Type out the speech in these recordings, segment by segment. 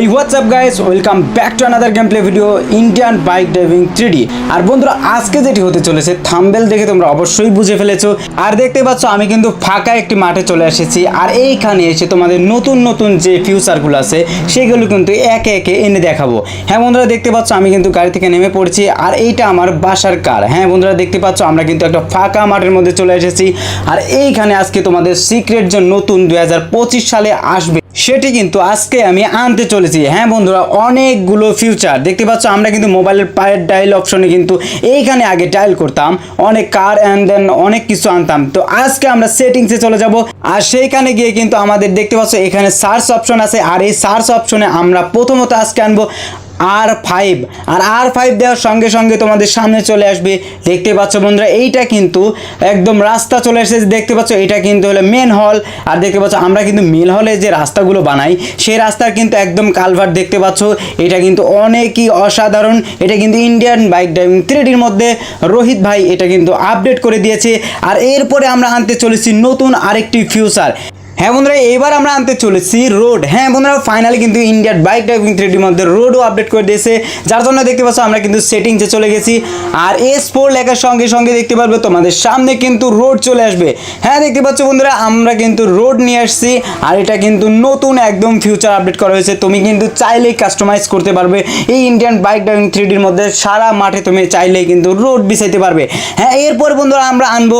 এই WhatsApp guys welcome back to another game play video Indian bike driving three আর বন্ধুরা, আজকে যেটি হতে চলেছে থাম্বেল দেখে তোমরা অবশ্যই বুঝে ফেলেছো। আর দেখতে পাচ্ছ, আমি কিন্তু ফাঁকা একটি মাঠে চলে এসেছি। আর এইখানে এসে তোমাদের নতুন নতুন যে ফিউচারগুলো আছে, সেগুলো কিন্তু একে একে এনে দেখাবো। হ্যাঁ বন্ধুরা, দেখতে পাচ্ছ, আমি কিন্তু গাড়ি থেকে নেমে পড়ছি। আর এইটা আমার বাসার কার হ্যাঁ বন্ধুরা, দেখতে পাচ্ছ, আমরা কিন্তু একটা ফাঁকা মাঠের মধ্যে চলে এসেছি। আর এইখানে আজকে তোমাদের সিক্রেট যে নতুন দুই হাজার পঁচিশ সালে আসবে। সেটি কিন্তু আজকে আমি আনতে চলেছি। হ্যাঁ বন্ধুরা, অনেকগুলো ফিউচার দেখতে পাচ্ছ, আমরা কিন্তু মোবাইলের পায়ের ডায়াল অপশনে কিন্তু এইখানে আগে ডায়াল করতাম। অনেক কার অ্যান্ড দেন অনেক কিছু আনতাম। তো আজকে আমরা সেটিংসে চলে যাব। আর সেইখানে গিয়ে কিন্তু আমাদের দেখতে পাচ্ছ, এখানে সার্চ অপশন আছে। আর এই সার্চ অপশনে আমরা প্রথমত আজকে আনব আর ফাইভ আর আর ফাইভ দেওয়ার সঙ্গে সঙ্গে তোমাদের সামনে চলে আসবে। দেখতে পাচ্ছ বন্ধুরা, এইটা কিন্তু একদম রাস্তা চলে এসেছে। দেখতে পাচ্ছ, এটা কিন্তু হলো মেন হল আর দেখতে পাচ্ছ, আমরা কিন্তু মেন হলে যে রাস্তাগুলো বানাই, সেই রাস্তার কিন্তু একদম কালভার্ট দেখতে পাচ্ছ। এটা কিন্তু অনেকই অসাধারণ। এটা কিন্তু ইন্ডিয়ান বাইক ড্রাইভিং থ্রিডির মধ্যে। রোহিত ভাই এটা কিন্তু আপডেট করে দিয়েছে। আর এরপরে আমরা আনতে চলেছি নতুন আরেকটি ফিউচার হ্যাঁ বন্ধুরা, এবার আমরা আনতে চলেছি রোড। হ্যাঁ বন্ধুরা ফাইনালি কিন্তু ইন্ডিয়ার বাইক ড্রাইভিং থ্রিডির মধ্যে রোডও আপডেট করে দিয়েছে। যার জন্য দেখতে পাচ্ছ আমরা কিন্তু সেটিংসে চলে গেছি। আর এস ফোর লেখার সঙ্গে সঙ্গে দেখতে পারবে তোমাদের সামনে কিন্তু রোড চলে আসবে। হ্যাঁ দেখতে পাচ্ছ বন্ধুরা, আমরা কিন্তু রোড নিয়ে আসছি। আর এটা কিন্তু নতুন একদম ফিউচার আপডেট করা হয়েছে। তুমি কিন্তু চাইলেই কাস্টমাইজ করতে পারবে। এই ইন্ডিয়ান বাইক ড্রাইভিং থ্রিডির মধ্যে সারা মাঠে তুমি চাইলেই কিন্তু রোড বিছাইতে পারবে। হ্যাঁ এরপর বন্ধুরা আমরা আনব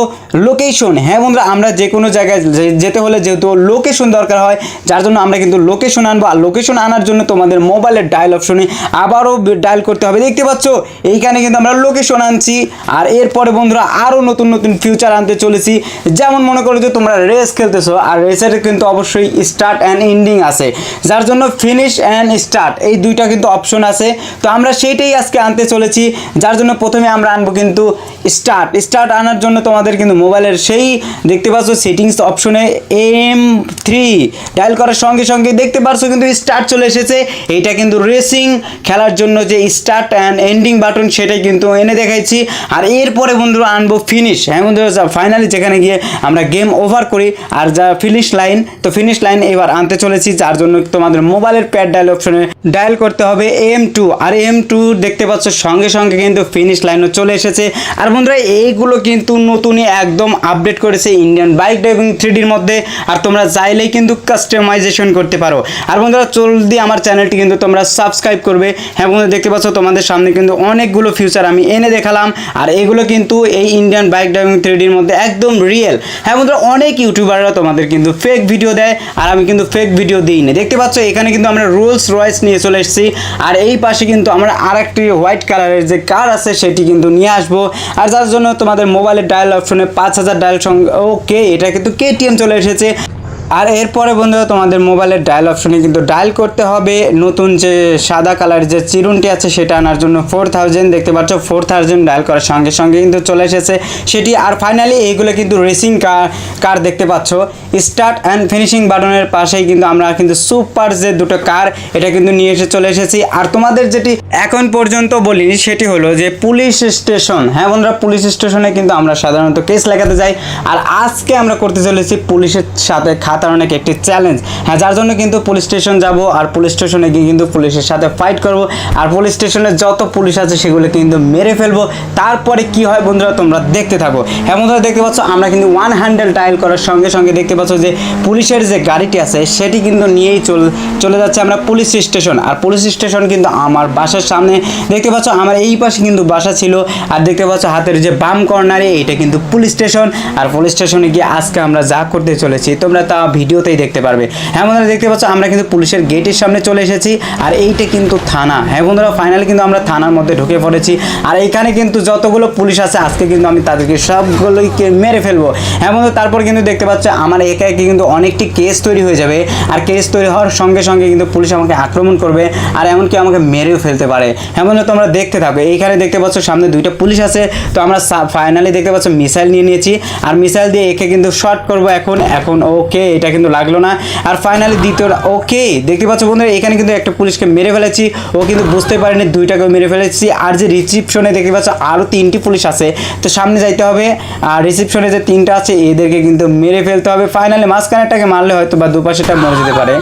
লোকেশন হ্যাঁ বন্ধুরা, আমরা যে কোনো জায়গায় যেতে হলে যেহেতু লোকেশন দরকার হয়, যার জন্য আমরা কিন্তু লোকেশন আনব। আর লোকেশন আনার জন্য তোমাদের মোবাইলের ডায়াল অপশনে আবারও ডায়াল করতে হবে। দেখতে পাচ্ছ, এইখানে কিন্তু আমরা লোকেশন আনছি। আর এরপরে বন্ধুরা আরও নতুন নতুন ফিউচার আনতে চলেছি। যেমন মনে করো যে তোমরা রেস খেলতেছো, আর রেসের কিন্তু অবশ্যই স্টার্ট অ্যান্ড এন্ডিং আছে। যার জন্য ফিনিশ অ্যান্ড স্টার্ট এই দুইটা কিন্তু অপশন আছে। তো আমরা সেইটাই আজকে আনতে চলেছি। যার জন্য প্রথমে আমরা আনব কিন্তু স্টার্ট স্টার্ট আনার জন্য তোমাদের কিন্তু মোবাইলের সেই, দেখতে পাচ্ছ সেটিংস অপশনে এম থ্রি ডায়াল করার সঙ্গে সঙ্গে দেখতে পাচ্ছ কিন্তু স্টার্ট চলে এসেছে। এইটা কিন্তু রেসিং খেলার জন্য যে স্টার্ট অ্যান্ড এন্ডিং বাটন সেটাই কিন্তু এনে দেখাইছি। আর এরপরে বন্ধুরা আনব ফিনিশ হ্যাঁ বন্ধুরা ফাইনালি যেখানে গিয়ে আমরা গেম ওভার করি। আর যা ফিনিশ লাইন তো ফিনিশ লাইন এবার আনতে চলেছি। যার জন্য তোমাদের মোবাইলের প্যাড ডায়াল অপশনে ডায়াল করতে হবে এম টু আর এম টু দেখতে পাচ্ছ, সঙ্গে সঙ্গে কিন্তু ফিনিশ লাইনও চলে এসেছে। আর বন্ধুরা, এইগুলো কিন্তু নতুনই একদম আপডেট করেছে ইন্ডিয়ান বাইক ড্রাইভিং থ্রিডির মধ্যে। আর তোমরা চাইলেই কিন্তু কাস্টমাইজেশন করতে পারো। আর বন্ধুরা, জলদি আমার চ্যানেলটি কিন্তু তোমরা সাবস্ক্রাইব করবে। হ্যাঁ বন্ধুরা, দেখতে পাচ্ছ তোমাদের সামনে কিন্তু অনেকগুলো ফিউচার আমি এনে দেখালাম। আর এগুলো কিন্তু এই ইন্ডিয়ান বাইক ড্রাইভিং থ্রিডির মধ্যে একদম রিয়েল হ্যাঁ বন্ধুরা, অনেক ইউটিউবাররা তোমাদের কিন্তু ফেক ভিডিও দেয়, আর আমি কিন্তু ফেক ভিডিও দিই না দেখতে পাচ্ছ, এখানে কিন্তু আমরা রোলস রয়েস নিয়ে চলে এসেছি। আর এই পাশে কিন্তু আমরা আরেকটি হোয়াইট কালারের যে কার আছে, সেটি কিন্তু নিয়ে আসব। আর যার জন্য তোমাদের মোবাইলের ডায়াল অপশনে পাঁচ হাজার ডায়াল সঙ্গে ওকে এটা কিন্তু কেটিএম চলে এসেছে। আর এরপরে বন্ধুরা তোমাদের মোবাইলের ডায়াল অপশনে কিন্তু ডায়াল করতে হবে। নতুন যে সাদা কালার যে চিরুনটি আছে সেটা আনার জন্য ফোর থাউজেন্ড দেখতে পাচ্ছ ফোর থাউজেন্ড ডায়াল করার সঙ্গে সঙ্গে কিন্তু চলে এসেছে। সেটি আর ফাইনালি এইগুলো কিন্তু রেসিং কার কার দেখতে পাচ্ছ। স্টার্ট অ্যান্ড ফিনিশিং বাটনের পাশেই কিন্তু আমরা কিন্তু সুপার যে দুটো কার এটা কিন্তু নিয়ে এসে চলে এসেছি। আর তোমাদের যেটি এখন পর্যন্ত বলি সেটি হলো যে পুলিশ স্টেশন। হ্যাঁ বন্ধুরা, পুলিশ স্টেশনে কিন্তু আমরা সাধারণত কেস লেখাতে যাই। আর আজকে আমরা করতে চলেছি পুলিশের সাথে খাতার অনেক একটি চ্যালেঞ্জ হ্যাঁ যার জন্য কিন্তু পুলিশ স্টেশন যাব আর পুলিশ স্টেশনে গিয়ে কিন্তু পুলিশের সাথে ফাইট করব। আর পুলিশ স্টেশনে যত পুলিশ আছে সেগুলো কিন্তু মেরে ফেলব। তারপরে কি হয় বন্ধুরা, তোমরা দেখতে থাকো। হ্যাঁ বন্ধুরা, দেখতে পাচ্ছ, আমরা কিন্তু ওয়ান হ্যান্ডেল ডায়াল করার সঙ্গে সঙ্গে দেখতে পাচ্ছ যে পুলিশের যে গাড়িটি আছে, সেটি কিন্তু নিয়েই চল চলে যাচ্ছে আমরা পুলিশ স্টেশন আর পুলিশ স্টেশন কিন্তু আমার বাসার সামনে। দেখতে পাচ্ছ, আমার এই পাশে কিন্তু বাসা ছিল। আর দেখতে পাচ্ছ, হাতের যে বাম কর্নারে এইটা কিন্তু পুলিশ স্টেশন আর পুলিশ স্টেশনে গিয়ে আজকে আমরা যা করতে চলেছি, তোমরা তা ভিডিওতেই দেখতে পারবে। হ্যাঁ বন্ধুরা, দেখতে পাচ্ছ, আমরা কিন্তু পুলিশের গেটের সামনে চলে এসেছি, আর এইটা কিন্তু থানা। হ্যাঁ বন্ধুরা ফাইনালি কিন্তু আমরা থানার মধ্যে ঢুকে পড়েছি, আর এইখানে কিন্তু যতগুলো পুলিশ আছে, আজকে কিন্তু আমি তাদেরকে সবগুলোকে মেরে ফেলব। হ্যাঁ বন্ধু তারপর কিন্তু দেখতে পাচ্ছ, আমার একা একে কিন্তু অনেকটি কেস তৈরি হয়ে যাবে, আর কেস তৈরি হওয়ার সঙ্গে সঙ্গে কিন্তু পুলিশ আমাকে আক্রমণ করবে, আর এমনকি আমাকে মেরেও ফেলতে পারে। হ্যাঁ বন্ধু তোমরা দেখতে থাকো, এইখানে দেখতে পাচ্ছ, সামনে দুইটা পুলিশ আছে, তো আমরা ফাইনালি দেখতে পাচ্ছ, মিসাইল নিয়ে নিয়েছি, আর মিসাইল দিয়ে একে কিন্তু শর্ট করব এখন এখন ওকে এটা কিন্তু লাগল না। আর ফাইনালি দ্বিতীয় ওকে দেখতে পাচ্ছ বন্ধুরা, এখানে কিন্তু একটা পুলিশকে মেরে ফেলেছি। ও কিন্তু বুঝতে পারেনি, দুইটাকেও মেরে ফেলেছি। আর যে রিসিপশনে দেখতে পাচ্ছ আরও তিনটি পুলিশ আছে। তো সামনে যাইতে হবে। আর রিসিপশনে যে তিনটা আছে, এদেরকে কিন্তু মেরে ফেলতে হবে। ফাইনালি মাঝখানেরটাকে মারলে হয়তো বা দুপাশেটা মরে যেতে পারে।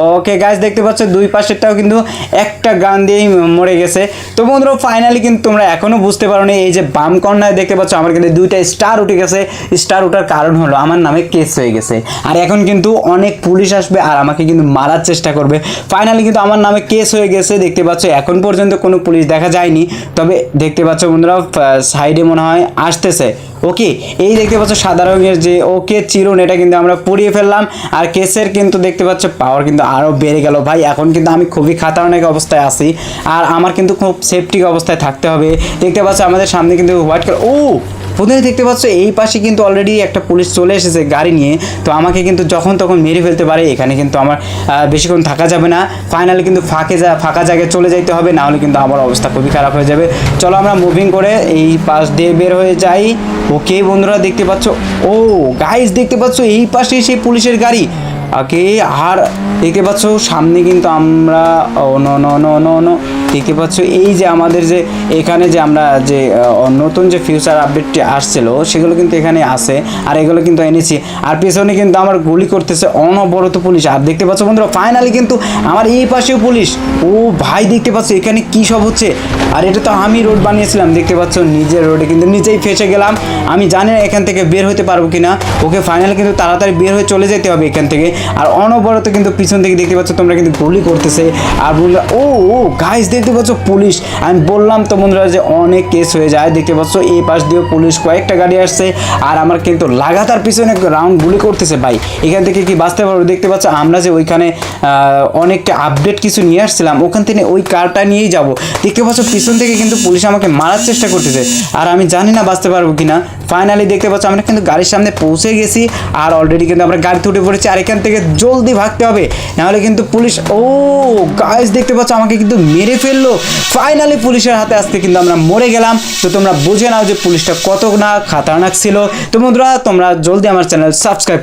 ওকে গাছ দেখতে পাচ্ছ, দুই পাশেরটাও কিন্তু একটা গান দিয়েই মরে গেছে। তো বন্ধুরা ফাইনালি কিন্তু তোমরা এখনও বুঝতে পারো এই যে বাম কর্নারে দেখতে পাচ্ছ, আমার কিন্তু দুইটা স্টার উঠে গেছে। স্টার ওঠার কারণ হলো, আমার নামে কেস হয়ে গেছে। আর এখন কিন্তু অনেক পুলিশ আসবে আর আমাকে কিন্তু মারার চেষ্টা করবে। ফাইনালি কিন্তু আমার নামে কেস হয়ে গেছে, দেখতে পাচ্ছ, এখন পর্যন্ত কোনো পুলিশ দেখা যায়নি। তবে দেখতে পাচ্ছ, বন্ধুরা সাইডে মনে হয় আসতেছে। ওকে এই দেখতে পাচ্ছ, সাদা রঙের যে ওকে চিরুন, এটা কিন্তু আমরা পুড়িয়ে ফেললাম। আর কেসের কিন্তু দেখতে পাচ্ছ পাওয়ার কিন্তু আরও বেড়ে গেল। ভাই, এখন কিন্তু আমি খুবই খাতারনাক অবস্থায় আছি আর আমার কিন্তু খুব সেফটি অবস্থায় থাকতে হবে। দেখতে পাচ্ছ আমাদের সামনে কিন্তু হোয়াইট কালার ও প্রথমে দেখতে পাচ্ছ এই পাশে কিন্তু অলরেডি একটা পুলিশ চলে এসেছে গাড়ি নিয়ে। তো আমাকে কিন্তু যখন তখন মেরে ফেলতে পারে। এখানে কিন্তু আমার বেশিক্ষণ থাকা যাবে না। ফাইনালি কিন্তু ফাঁকে যা ফাঁকা জায়গায় চলে যাইতে হবে। না হলে কিন্তু আমার অবস্থা খুবই খারাপ হয়ে যাবে। চলো আমরা মুভিং করে এই পাশ দিয়ে বের হয়ে যাই। ওকে বন্ধুরা দেখতে পাচ্ছ ও গাইস দেখতে পাচ্ছ এই পাশে সেই পুলিশের গাড়ি। ওকে আর দেখতে পাচ্ছ সামনে কিন্তু আমরা ও ন ন নো নো। দেখতে পাচ্ছ, এই যে আমাদের যে এখানে যে আমরা যে নতুন যে ফিউচার আপডেটটি আসছিল, সেগুলো কিন্তু এখানে আছে, আর এগুলো কিন্তু এনেছি। আর পেছনে কিন্তু আমার গুলি করতেছে অনবরত পুলিশ। আর দেখতে পাচ্ছ বন্ধুরা ফাইনালি কিন্তু আমার এই পাশেও পুলিশ। ও ভাই, দেখতে পাচ্ছ এখানে কি সব হচ্ছে? আর এটা তো আমি রোড বানিয়েছিলাম, দেখতে পাচ্ছ নিজের রোডে কিন্তু নিজেই ফেসে গেলাম। আমি জানি না এখান থেকে বের হতে পারব কিনা। ওকে ফাইনালি কিন্তু তাড়াতাড়ি বের হয়ে চলে যেতে হবে এখান থেকে। আর অনবরত কিন্তু পিছন থেকে দেখতে পাচ্ছ তোমরা কিন্তু গুলি করতেছে। আর বন্ধুরা, ও ও গাইস দেখতে পাচ্ছ পুলিশ। আমি বললাম তো বন্ধুরা যে অনেক কেস হয়ে যায়, দেখতে পাচ্ছ এই পাশ দিয়ে পুলিশ কয়েকটা গাড়ি আসছে। আর আমার কিন্তু লাগাতার পিছনে রাউন্ড গুলি করতেছে ভাই। এখান থেকে কি বাঁচতে পারব? দেখতে পাচ্ছ আমরা যে ওইখানে অনেকটা আপডেট কিছু নিয়ে আসছিলাম, ওখান থেকে ওই কারটা নিয়েই যাব। দেখতে পাচ্ছ পিছন থেকে কিন্তু পুলিশ আমাকে মারার চেষ্টা করতেছে। আর আমি জানি না বাঁচতে পারব কিনা। ফাইনালি দেখতে পাচ্ছ আমরা কিন্তু গাড়ির সামনে পৌঁছে গেছি। আর অলরেডি কিন্তু আমরা গাড়িতে উঠে পড়েছি। আর এখান থেকে জলদি ভাগতে হবে। নাহলে কিন্তু পুলিশ, ও গাইস দেখতে পাচ্ছ আমাকে কিন্তু মেরে ফেলল। ফাইনালি পুলিশের হাতে আসতে কিন্তু আমরা মরে গেলাম। তো তোমরা বুঝে নাও যে পুলিশটা কত না খাতারনাক ছিল। তো বন্ধুরা, তোমরা জলদি আমার চ্যানেল সাবস্ক্রাইব